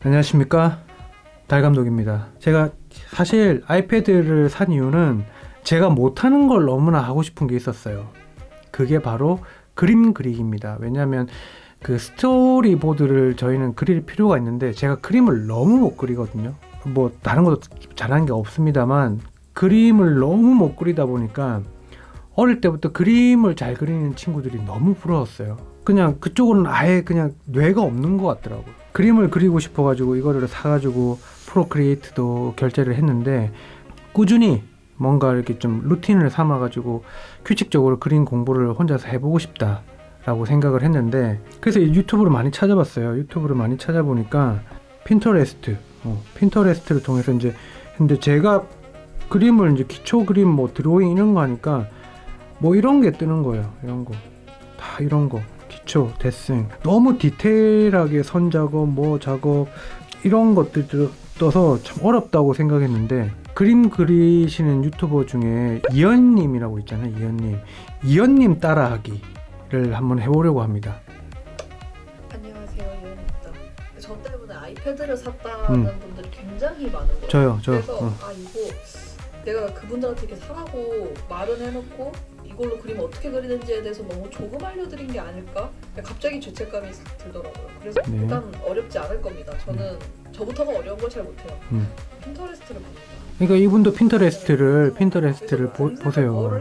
안녕하십니까? 달 감독입니다. 제가 사실 아이패드를 산 이유는 제가 못하는 걸 너무나 하고 싶은 게 있었어요. 그게 바로 그림 그리기입니다. 왜냐하면 그 스토리보드를 저희는 그릴 필요가 있는데 제가 그림을 너무 못 그리거든요. 뭐 다른 것도 잘하는 게 없습니다만 그림을 너무 못 그리다 보니까 어릴 때부터 그림을 잘 그리는 친구들이 너무 부러웠어요. 그냥 그쪽은 아예 그냥 뇌가 없는 것 같더라고요. 그림을 그리고 싶어가지고 이거를 사가지고 프로크리에이트도 결제를 했는데 꾸준히 뭔가 이렇게 좀 루틴을 삼아가지고 규칙적으로 그림 공부를 혼자서 해보고 싶다 라고 생각을 했는데 그래서 이 유튜브를 많이 찾아봤어요. 유튜브를 많이 찾아보니까 핀터레스트, 어, 핀터레스트를 통해서 이제 근데 제가 그림을 이제 기초 그림 뭐 드로잉 이런 거 하니까 뭐 이런 게 뜨는 거예요. 이런 거. 다 이런 거. 기초, 데싱. 너무 디테일하게 선 작업, 뭐 작업, 이런 것들 들- 떠서 참 어렵다고 생각했는데, 그림 그리시는 유튜버 중에 이현님이라고 있잖아요. 이현님. 이현님 따라하기를 한번 해보려고 합니다. 안녕하세요 이현입니다. 저 때문에 아이패드를 샀다는 음. 분들이 굉장히 많은 거예요. 저요, 저. 그래서 어. 아 이거 내가 그분들한테 이렇게 사라고 말은 해놓고 이걸로 그림 어떻게 그리는지에 대해서 너무 조금 알려드린 게 아닐까? 갑자기 죄책감이 싹 들더라고요. 그래서 네. 일단 어렵지 않을 겁니다. 저는 저부터가 어려운 걸 잘 못해요. 음. 핀터레스트를 봅니다. 그러니까 이분도 핀터레스트를, 핀터레스트를 보, 보세요.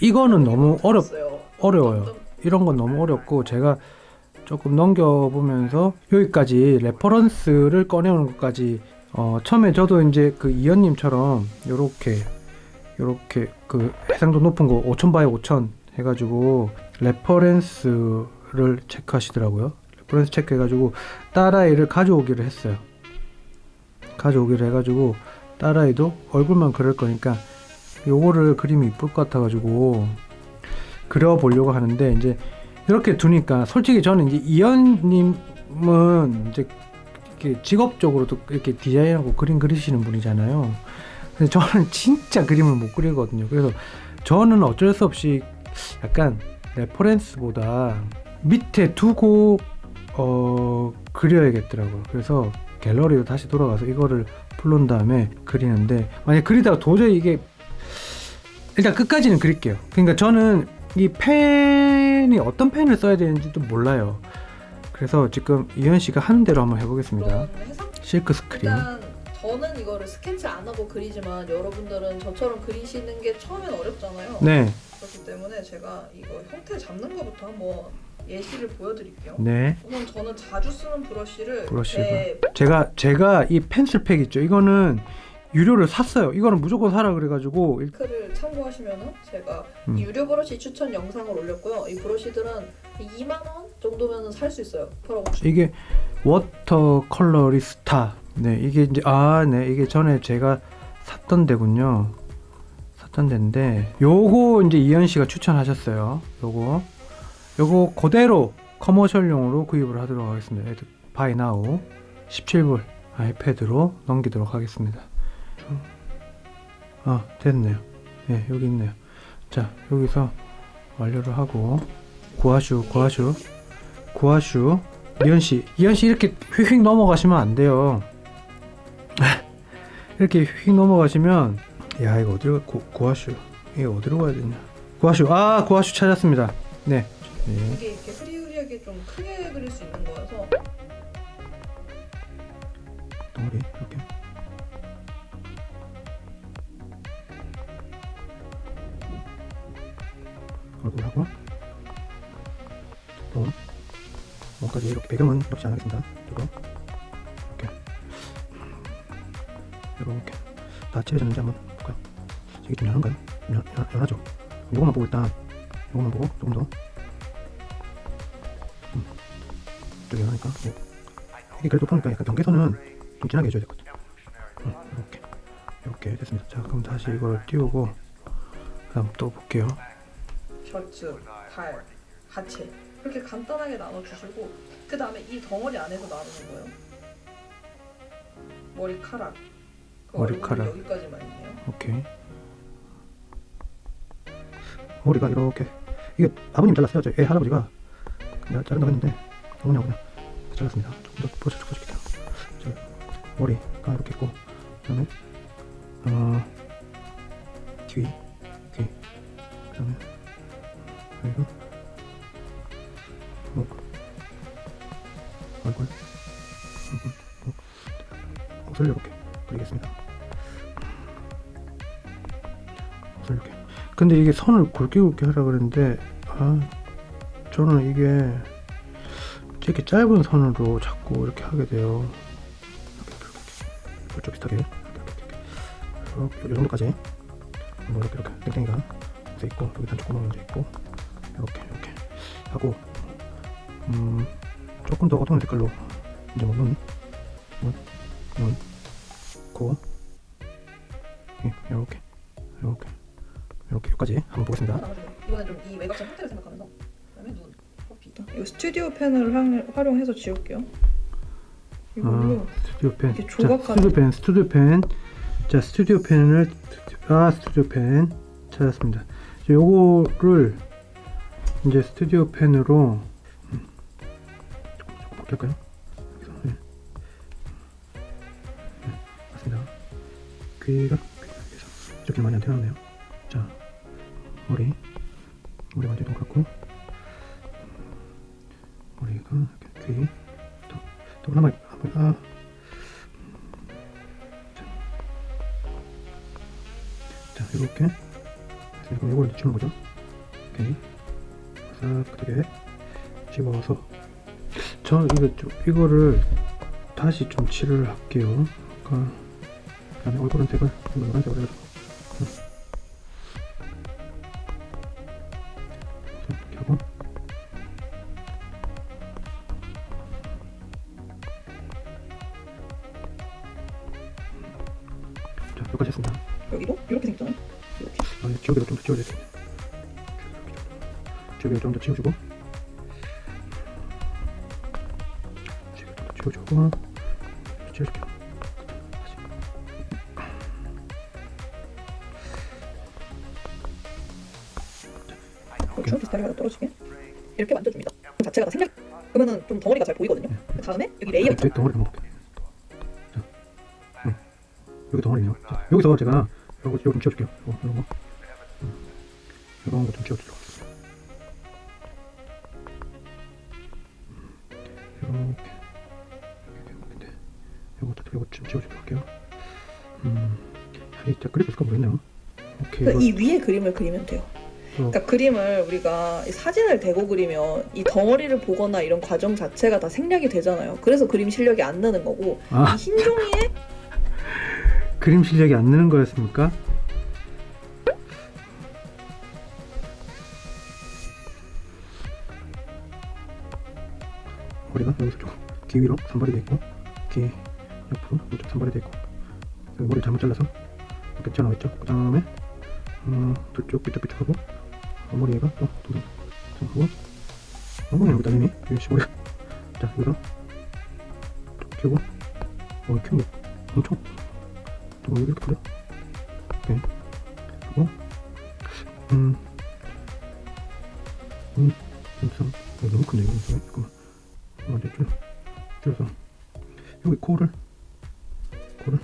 이거는 너무 어렵, 어려워요. 어려워요. 이런 건 너무 어렵고 제가 조금 넘겨보면서 여기까지 레퍼런스를 꺼내오는 것까지 어, 처음에 저도 이제 그 이현님처럼 요렇게 요렇게 그 해상도 높은 거 5000 바이 5000 해가지고 레퍼런스를 체크하시더라고요. 레퍼런스 체크해가지고 딸아이를 가져오기를 했어요. 가져오기를 해가지고 딸아이도 얼굴만 그릴 거니까 요거를 그림이 이쁠 것 같아가지고 그려보려고 하는데 이제 이렇게 두니까 솔직히 저는 이제 이현님은 이제 이렇게 직업적으로도 이렇게 디자인하고 그림 그리시는 분이잖아요. 근데 저는 진짜 그림을 못 그리거든요. 그래서 저는 어쩔 수 없이 약간 레퍼런스보다 밑에 두고 어 그려야겠더라고요. 그래서 갤러리로 다시 돌아가서 이거를 풀른 다음에 그리는데 만약 그리다가 도저히 이게 일단 끝까지는 그릴게요. 그러니까 저는 이 펜이 어떤 펜을 써야 되는지도 몰라요. 그래서 지금 이현 씨가 하는 대로 한번 해보겠습니다. 그런 해상 실크 스크린. 저는 이거를 스케치 안 하고 그리지만 여러분들은 저처럼 그리시는 게 처음엔 어렵잖아요. 네, 그렇기 때문에 제가 이거 형태 잡는 것부터 한번 예시를 보여드릴게요. 네. 우선 저는 자주 쓰는 브러쉬를 브러쉬가? 제 제가 제가 이 펜슬팩 있죠. 이거는 유료를 샀어요. 이거는 무조건 사라 그래가지고 일- 링크를 참고하시면은 제가 음. 이 유료 브러쉬 추천 영상을 올렸고요. 이 브러쉬들은 2만 원 정도면 살수 있어요. 그러고 이게 워터 컬러리스타. 네, 이게 이제 아, 네, 이게 전에 제가 샀던 데군요. 샀던 데인데 요거 이제 이현 씨가 추천하셨어요. 요거 요거 그대로 커머셜용으로 구입을 하도록 하겠습니다. 바이 나우 17불 아이패드로 넘기도록 하겠습니다. 아, 됐네요. 네, 여기 있네요. 자, 여기서 완료를 하고 구하슈, 구하슈, 구하슈. 이현 씨, 이현 씨 이렇게 휙휙 넘어가시면 안 돼요. 이렇게 휙 넘어가시면 야 이거 어디로 가- 고, 구하슈 이거 어디로 가야 되냐? 구하슈 아 구하슈 찾았습니다. 네. 네. 이게 이렇게 흐리흐리하게 좀 크게 그릴 수 있는 거여서 덩어리 이렇게. 얼굴하고 또 몸까지 이렇게 배경은 하겠습니다. 이거 이 칠해졌는지 한번 볼까요? 이게 좀 연한가요? 연, 연, 연하죠? 이것만 보고 일단 이것만 보고 조금 더 음, 좀 연하니까 뭐. 이게 그래도 보니까 약간 경계선은 좀 진하게 해줘야 되거든요. 음, 이렇게 이렇게 됐습니다. 자 그럼 다시 이걸 띄우고 그 다음 또 볼게요. 셔츠, 발, 하체 이렇게 간단하게 나눠주시고 그 다음에 이 덩어리 안에서 나누는 거예요. 머리카락. 그 머리카락. 여기까지만. 오케이. 머리가 이렇게 이게 아버님 잘랐어요. 저애 할아버지가 내가 자른다고 했는데 어머니하고 그냥 잘랐습니다. 조금 더 보여줘 줄게요. 머리가 이렇게 있고 그다음에 어 귀, 귀, 그다음에 그리고 목, 얼굴, 얼굴, 목, 옷을 이렇게 근데 이게 선을 굵게 굵게 하라 그랬는데 아 저는 이게 이렇게 짧은 선으로 자꾸 이렇게 하게 돼요. 이렇게 비슷하게. 이렇게 이 정도까지. 뭐 이렇게 이렇게. 땡땡이가. 돼 있고 여기 단축 구멍이 돼 있고. 이렇게 이렇게. 하고 음 조금 더 어두운 색깔로 이제 뭐 눈, 눈, 눈, 코 예, 이렇게. 이렇게 이렇게 여기까지 한번 보겠습니다. 이번엔 좀이 외곽선 형태를 생각하면서 그다음에 눈, 코피. 이거 스튜디오 펜을 활- 활용해서 지울게요. 이걸로 아, 스튜디오 펜. 이렇게 자, 조각하는- 스튜디오 펜, 스튜디오 펜. 자, 스튜디오 펜을 아, 스튜디오 펜 찾았습니다. 이제 요거를 이제 스튜디오 펜으로 음, 조금 조금 바뀔까요? 여기서 네. 네, 맞습니다. 귀가 귀가 여기서 이렇게 많이 안 태어났네요. 자, 머리 머리 완전 동그랗고. 머리가 이렇게 귀 또, 또 하나만 아, 자 이렇게. 그럼 이걸 치는 거죠. 오케이. 싹 되게 집어서. 저 이거 좀 이거를 다시 좀 칠을 할게요. 아까 그다음에 얼굴은 색을 노란색으로 해가지고 지우개가 좀더 지워야 돼. 지우개가 좀더 지워주고. 지우개 좀더. 지워줄게요. 다시. 고추 비슷하게 떨어지게 이렇게 만져줍니다. 그 자체가 다 생략. 그러면은 좀 덩어리가 잘 보이거든요. 그 다음에 여기 레이어 있죠. 뒤에 덩어리 한번 볼게요. 자, 응. 여기 덩어리네요. 자, 여기서 제가 요거 좀 지워줄게요. 요거 요거 거. 음. 요런 거좀 하겠습니다. 음. 이렇게 이렇게 이렇게 요것도 요거 좀 지워주도록 할게요. 음, 진짜 그리고 있을까 모르겠네요. 오케이. 그러니까 이 위에 그림을 그리면 돼요. 어, 그러니까 그림을 우리가 이 사진을 대고 그리면 이 덩어리를 보거나 이런 과정 자체가 다 생략이 되잖아요. 그래서 그림 실력이 안 느는 거고 아, 이흰 종이에 그림 실력이 안 느는 거였습니까? 귀 위로 산발이 돼 있고 귀 옆으로 이쪽 산발이 돼 있고 여기 머리 잘못 잘라서 이렇게 튀어나와 있죠. 그 다음에 어, 둘쪽 삐뚤삐뚤하고 어, 머리가 또 두개 하고 어머니 여기다 이미 여기 머리 자 여기서 좀 키우고 어게 엄청 어, 이렇게 그려? 오케이. 그리고, 음, 음, 여기서, 어, 너무 큰데, 이거. 잠깐만. 잠깐만, 줄여서. 여기 코를, 코를.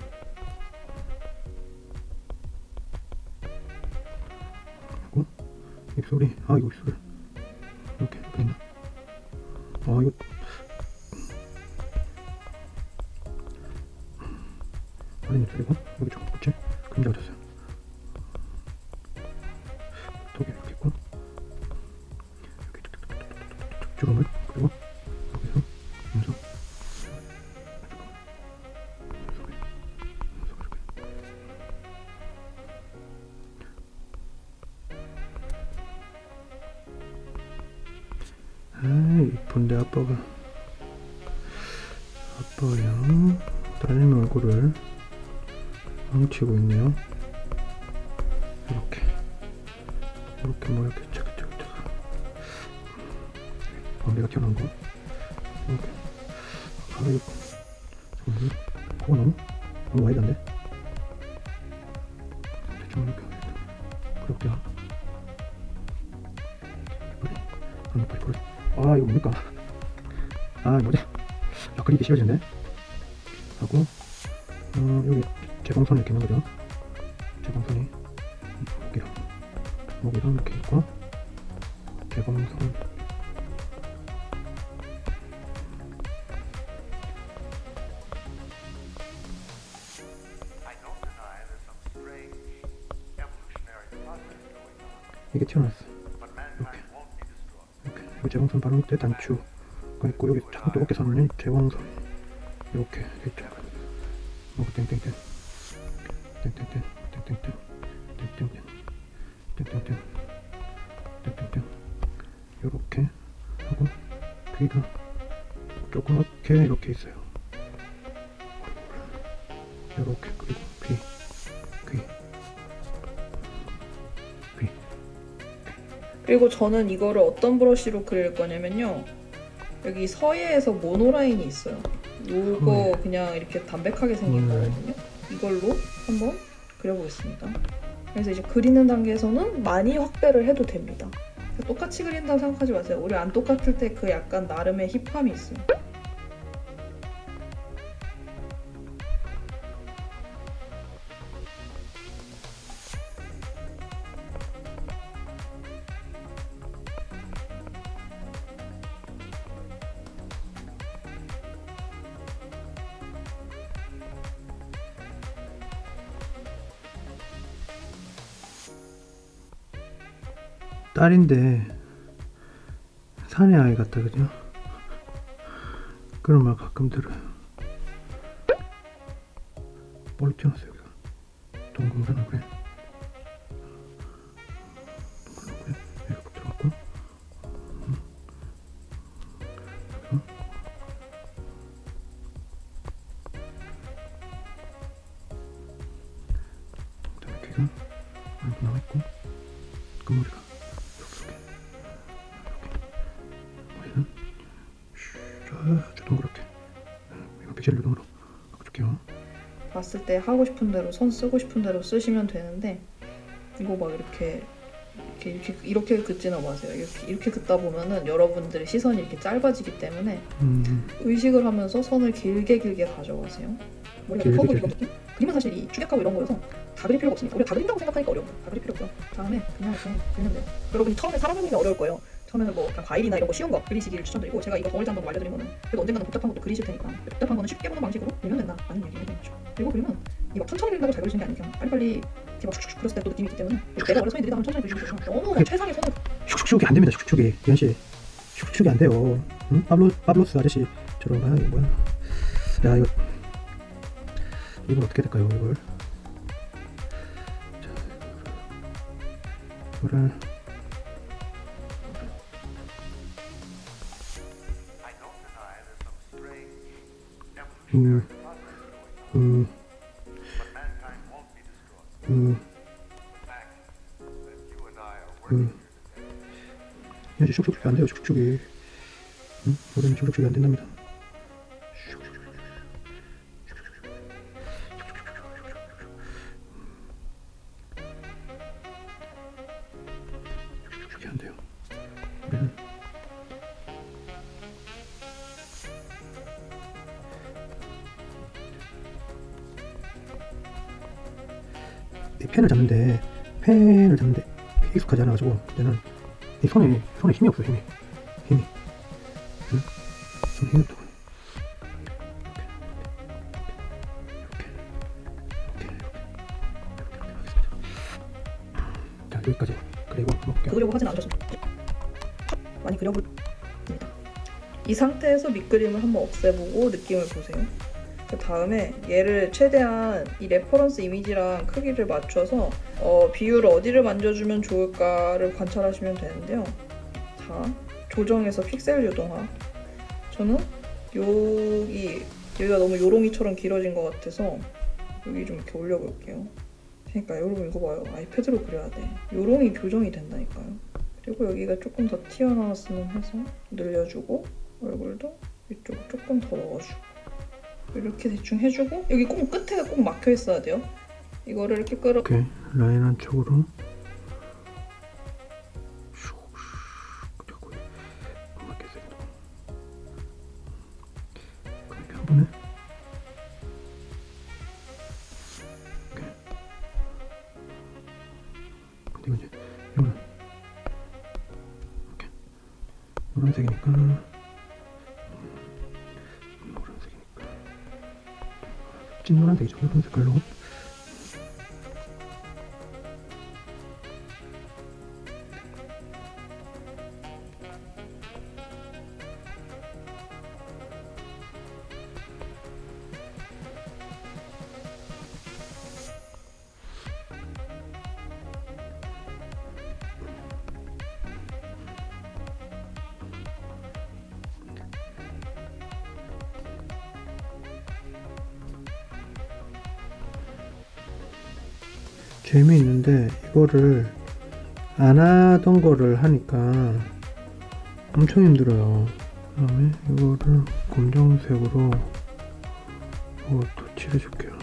그리고, 입술이, 아, 이거 입술. 이렇게, 이렇게 있나? 아, 이거. 어린 입술이고, 여기 조금 그치? 그림자가 졌어요. 있네요. 이렇게. 이렇게 뭐 이렇게 차근차근 범비가 튀어나온 거 이렇게. 아 이거. 잠깐만요 코가 너무 너무 와이드한데 대충 이렇게 그렇게. 빨리 빨리 빨리 빨리 아 이거 뭡니까? 아 뭐지? 야 그리기 쉬워지네. 하고 어, 여기 재봉선이 이렇게 있는 거죠. 여기랑 이렇게 있고 on, 이게 튀어나왔어. destroyed. 이렇게 여기 재봉선 바로 밑에 단추가 있고 여기 참 뜨겁게 선이 재봉선 이렇게 돼 있죠. 요거 땡땡땡 땡땡땡 땡땡땡 땡땡땡 땡땡땡 땡땡땡 요렇게 하고 귀가 조그맣게 이렇게 있어요. 요렇게 그리고 귀 귀. 귀. 그리고 저는 이거를 어떤 브러쉬로 그릴 거냐면요. 여기 서예에서 모노라인이 있어요. 요거 음. 그냥 이렇게 담백하게 생긴 음. 거거든요. 이걸로 한번 그려보겠습니다. 그래서 이제 그리는 단계에서는 많이 확대를 해도 됩니다. 똑같이 그린다고 생각하지 마세요. 우리 안 똑같을 때 그 약간 나름의 힙함이 있어요. 딸인데 사내 아이 같다 그죠? 그런 말 가끔 들어요. 뭘로 튀어났어요 여기가? 동공산 얼굴에 때 하고 싶은 대로 선 쓰고 싶은 대로 쓰시면 되는데 이거 막 이렇게 이렇게 이렇게 이렇게 긋지는 마세요. 이렇게 이렇게 긋다 보면은 여러분들의 시선이 이렇게 짧아지기 때문에 음, 의식을 하면서 선을 길게 길게 가져가세요. 머리가 길게 커 길게. 보이거든요. 그림은 사실 이 추격하고 이런 거여서 다 그릴 필요가 없습니다. 우리가 다 그린다고 생각하니까 어려워요. 다 그릴 필요 없고요. 다음에 그냥 이렇게 그리면 돼요. 여러분이 처음에 사람을 그리면 어려울 거예요. 처음에는 뭐 그냥 과일이나 이런 거 쉬운 거 그리시기를 추천드리고 제가 이거 덩어리 잡는 거 알려드린 거는 그래도 언젠가는 복잡한 것도 그리실 테니까 복잡한 거는 쉽게 보는 방식으로 그리면 된다 라는 얘기를 해드리죠. 그리고 그러면 이 막 천천히 그린다고 잘 그리시는 게 그냥 빨리빨리 이렇게 막 슉슉슉 그렸을 때 또 느낌이 있기 때문에 내가 원래 손이 느리다 하면 천천히 그리시면 돼요. 너무 최상의 손을 슉슉슉이 안 됩니다 슉슉슉이 기현 씨 슉슉슉이 안 돼요 응? 파블로, 파블로스 아저씨처럼 아 이거 뭐야 야 이거 이걸 어떻게 될까요 이걸 자 이거를 음, 음. 음, 음. 씨 슉슉슉이 안 돼요 슉슉슉이 응? 우리는 슉슉슉이 안 된답니다 펜을 잡는데 펜을 잡는데 익숙하지 않아가지고 그때는 이 손에 손에 힘이 없어 힘이 힘이 응? 손에 힘이 없다고 자 여기까지 그리고 그리려고 하진 않으셨으면 많이 그려봅니다. 이 상태에서 밑그림을 한번 없애보고 느낌을 보세요. 그 다음에 얘를 최대한 이 레퍼런스 이미지랑 크기를 맞춰서 어, 비율을 어디를 만져주면 좋을까를 관찰하시면 되는데요. 자, 조정해서 픽셀 유동화. 저는 여기 여기가 너무 요롱이처럼 길어진 것 같아서 여기 좀 이렇게 올려볼게요. 그러니까 여러분 이거 봐요. 아이패드로 그려야 돼. 요롱이 교정이 된다니까요. 그리고 여기가 조금 더 튀어나왔으면 해서 늘려주고 얼굴도 이쪽으로 조금 더 넣어주고 이렇게 대충 해주고 여기 꼭 끝에가 꼭 막혀 있어야 돼요. 이거를 이렇게 끌어 이렇게 라인 안쪽으로 찐 노란색이죠. 이런 색깔로. 재미있는데 이거를 안 하던 거를 하니까 엄청 힘들어요. 그 다음에 이거를 검정색으로 이것도 칠해줄게요.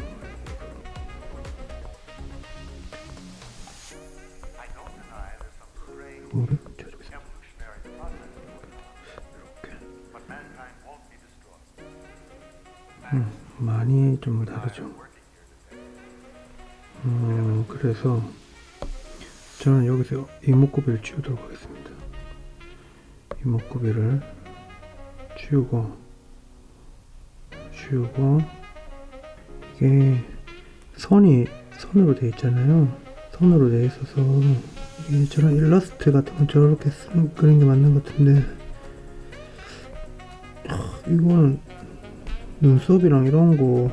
이거를 destroyed. 많이 좀 다르죠. 음, 그래서 저는 여기서 이목구비를 치우도록 하겠습니다. 이목구비를 치우고 치우고 이게 선이 선으로 돼 있잖아요. 선으로 돼 있어서 이게 저런 일러스트 같은 건 저렇게 쓴 그린 게 맞는 것 같은데 하, 이거는 눈썹이랑 이런 거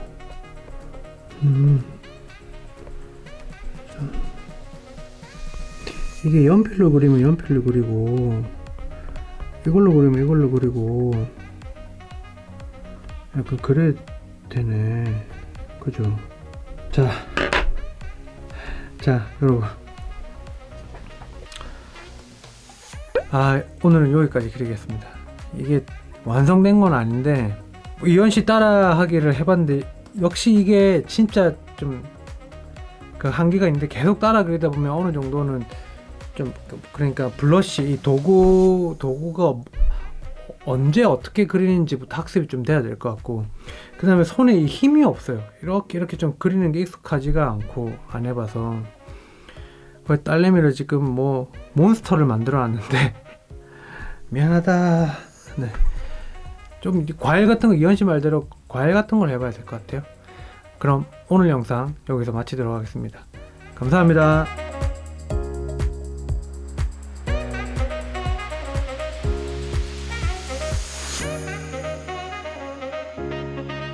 음. 이게 연필로 그리면 연필로 그리고 이걸로 그리면 이걸로 그리고 약간 그래 되네. 그죠? 자, 자 여러분. 아 오늘은 여기까지 그리겠습니다. 이게 완성된 건 아닌데 이현 씨 따라 하기를 해봤는데 역시 이게 진짜 좀 그 한계가 있는데 계속 따라 그리다 보면 어느 정도는 좀 그러니까 블러쉬 이 도구 도구가 언제 어떻게 그리는지부터 학습이 좀 돼야 될 것 같고 그 다음에 손에 이 힘이 없어요. 이렇게 이렇게 좀 그리는 게 익숙하지가 않고 안 해봐서. 거의 딸내미를 지금 뭐 몬스터를 만들어 놨는데. 미안하다. 네. 좀 과일 같은 거 이현 씨 말대로 과일 같은 걸 해봐야 될 것 같아요. 그럼 오늘 영상 여기서 마치도록 하겠습니다. 감사합니다